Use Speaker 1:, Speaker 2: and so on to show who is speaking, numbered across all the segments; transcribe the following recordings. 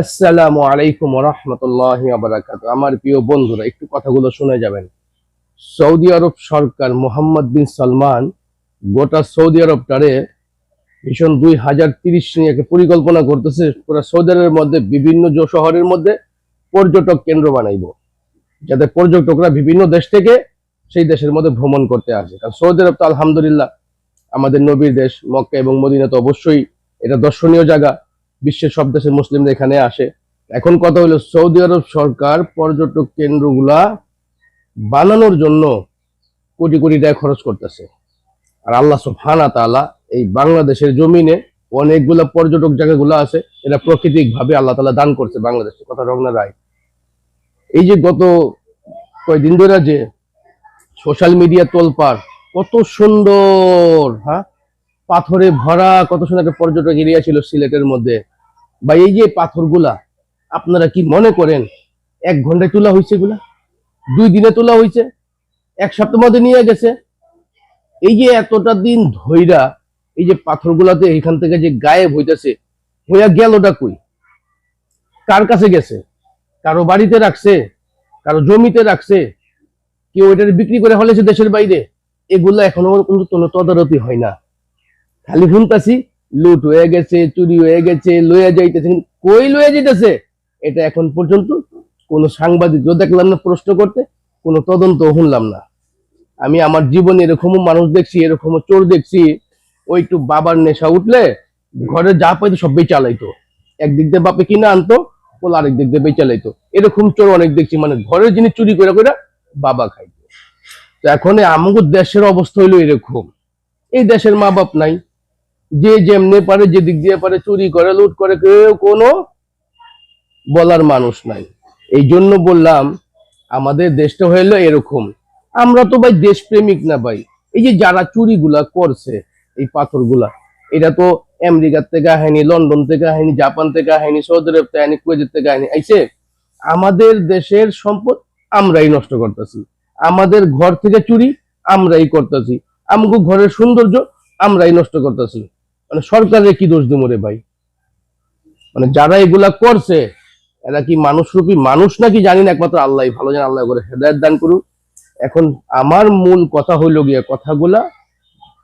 Speaker 1: আসসালামু আলাইকুম রহমতুল্লাহ আবরাকাত আমার প্রিয় বন্ধুরা, একটু কথাগুলো শুনে যাবেন। সৌদি আরব সরকার মোহাম্মদ বিন সালমান গোটা সৌদি আরবটারে ভীষণ দুই হাজার তিরিশ নিয়ে পরিকল্পনা করতেছে, পুরো সৌদি আরবের মধ্যে বিভিন্ন শহরের মধ্যে পর্যটক কেন্দ্র বানাইব, যাতে পর্যটকরা বিভিন্ন দেশ থেকে সেই দেশের মধ্যে ভ্রমণ করতে আসে। কারণ সৌদি আরব তো আলহামদুলিল্লাহ আমাদের নবীর দেশ, মক্কা এবং মদিনা তো অবশ্যই এটা দর্শনীয় জায়গা। বিশ্বের সব দেশের মুসলিমরা এখানে আসে। এখন কথা হলো সৌদি আরব সরকার পর্যটক কেন্দ্রগুলা বানানোর জন্য কোটি কোটি টাকা খরচ করতেছে। আর আল্লাহ সুবহানা তাআলা এই বাংলাদেশের জমিনে অনেকগুলা পর্যটক জায়গাগুলো আছে এটা প্রাকৃতিক ভাবে আল্লাহ তাআলা দান করছে বাংলাদেশে। কথা রংনা রায়। এই যে গত কয়েকদিন ধরে যে সোশ্যাল মিডিয়া তোলপার কত সুন্দর হ্যাঁ? পাথরে ভরা, কত সুন্দর একটা পর্যটক এরিয়া ছিল সিলেটের মধ্যে। বা এই যে পাথরগুলা, আপনারা কি মনে করেন, এক ঘন্টায় তোলা হয়েছে এগুলা? দুই দিনে তোলা হয়েছে? এক সপ্তাহের মধ্যে নিয়ে গেছে? এই যে এতটা দিন ধইরা এই যে পাথরগুলাতে এখান থেকে যে গায়েব হইতেছে, হইয়া গেলটা কই? কার কাছে গেছে? কারও বাড়িতে রাখছে? কারও জমিতে রাখছে? কেউ এটার বিক্রি করে হলেছে দেশের বাইরে? এগুলো এখনও কোনো তদারতি হয় না। খালি শুনতাছি, লুট হয়ে গেছে, চুরি হয়ে গেছে, লইয়া যাইতেছে কই লইয়া যাইতেছে? এটা এখন পর্যন্ত কোনো সাংবাদিকও দেখলাম না প্রশ্ন করতে, কোনো তদন্ত শুনলাম না। আমি আমার জীবনে এরকমও মানুষ দেখছি, এরকমও চোর দেখছি, ওই একটু বাবার নেশা উঠলে ঘরে যা পাইতো সব বেচা লাইতো একদিক দিয়ে বাপে কিনা আনতো বলে আরেক দিক দিয়ে বেচা লাইতো এরকম চোর অনেক দেখছি মানে ঘরের জিনিস চুরি করে করে বাবা খাইতো। তো এখন আমাদের দেশের অবস্থা হইল এরকম। এই দেশের মা বাপ নাই যে যেমনে পারে, যে দিক দিয়ে পারে, চুরি করে, লুট করে, কেউ কোনো বলার মানুষ নাই। এই জন্য বললাম, আমাদের দেশটা হইল এরকম। আমরা তো ভাই দেশপ্রেমিক না ভাই। এই যে যারা চুরিগুলা করছে, এই পাথরগুলা, এটা তো আমেরিকার থেকে আহেনি, লন্ডন থেকে আহেনি, জাপান থেকে আহেনি, সৌদি আরব থেকে আহেনি, কুয়েত থেকে আহেনি আইসে আমাদের দেশের সম্পদ আমরাই নষ্ট করতেছি। আমাদের ঘর থেকে চুরি আমরাই করতেছি। আমগো ঘরের সৌন্দর্য আমরাই নষ্ট করতেছি। মানে সরকারের কি দোষ দেবো রে ভাই? মানে যারা এগুলা করছে, এরা কি মানুষরূপী মানুষ নাকি জানি না, একমাত্র আল্লাহ ভালো জানে, আল্লাহ করে হেদায়ত দান করুক। এখন আমার মূল কথা হইল গিয়া কথাগুলা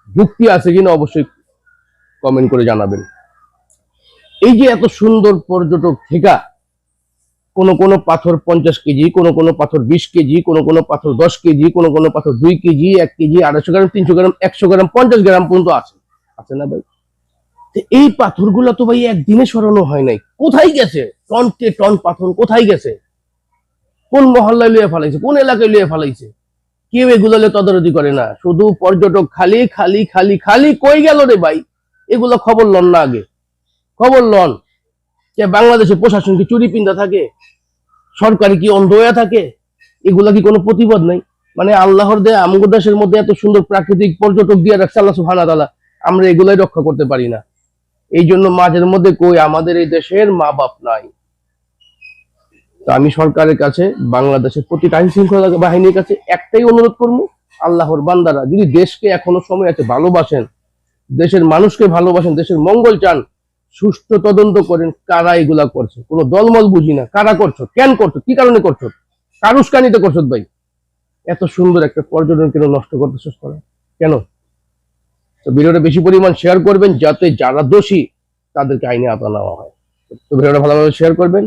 Speaker 1: যুক্তি আছে কিনা অবশ্যই কমেন্ট করে জানাবেন। এই যে এত সুন্দর পর্যটক থেকে কোন কোন পাথর পঞ্চাশ কেজি, কোন কোন পাথর বিশ কেজি, কোন কোন পাথর দশ কেজি, কোন কোন পাথর দুই কেজি, এক কেজি, আড়াইশো গ্রাম, তিনশো গ্রাম, একশো গ্রাম, পঞ্চাশ গ্রাম পর্যন্ত আছে। আছে না ভাই? এই পাথরগুলো তো ভাই একদিনে সরানো হয় নাই। কোথায় গেছে? টন কে টন পাথর কোথায় গেছে? কোন মহল্লায় লুয়ে ফেলাইছে? কোন এলাকায় লুয়ে ফেলাইছে? কেউ এগুলো তদারতি করে না। শুধু পর্যটক খালি খালি খালি খালি কই গেল রে ভাই? এগুলো খবর লন না আগে। খবর লন যে বাংলাদেশে প্রশাসন কি চুরি পিন্দা থাকে? সরকারি কি অন্ধ হয়ে থাকে? এগুলা কি কোনো প্রতিবাদ নাই? মানে আল্লাহর দেয়া, আমগো মধ্যে এত সুন্দর প্রাকৃতিক পর্যটক দিয়ে রাখছে আল্লাহ সুবহানাহু ওয়া তাআলা। আমরা এগুলাই রক্ষা করতে পারি না। এই জন্য মাঝের মধ্যে কই আমাদের এই দেশের মা বাপ নাই আমি সরকারের কাছে, বাংলাদেশের প্রতিটা আইন শৃঙ্খলা বাহিনীর কাছে একটাই অনুরোধ করব, আল্লাহর বান্দারা যদি দেশকে এখনও সময় আছে ভালোবাসেন, দেশের মানুষকে ভালোবাসেন, দেশের মঙ্গল চান, সুষ্ঠু তদন্ত করেন, কারা এগুলা করছে? কোনো দলমল বুঝি না। কারা করছ? কেন করছ? কি কারণে করছ? কারুস্কানিতে করছ ভাই? এত সুন্দর একটা পর্যটন কেন নষ্ট করতেছো করা। কেন? তো ভিডিওটা বেশি পরিমাণ শেয়ার করবেন যাতে যারা দোষী, তাদেরকে আইনে আতা নেওয়া হয়। তো ভিডিওটা ভালোভাবে শেয়ার করবেন।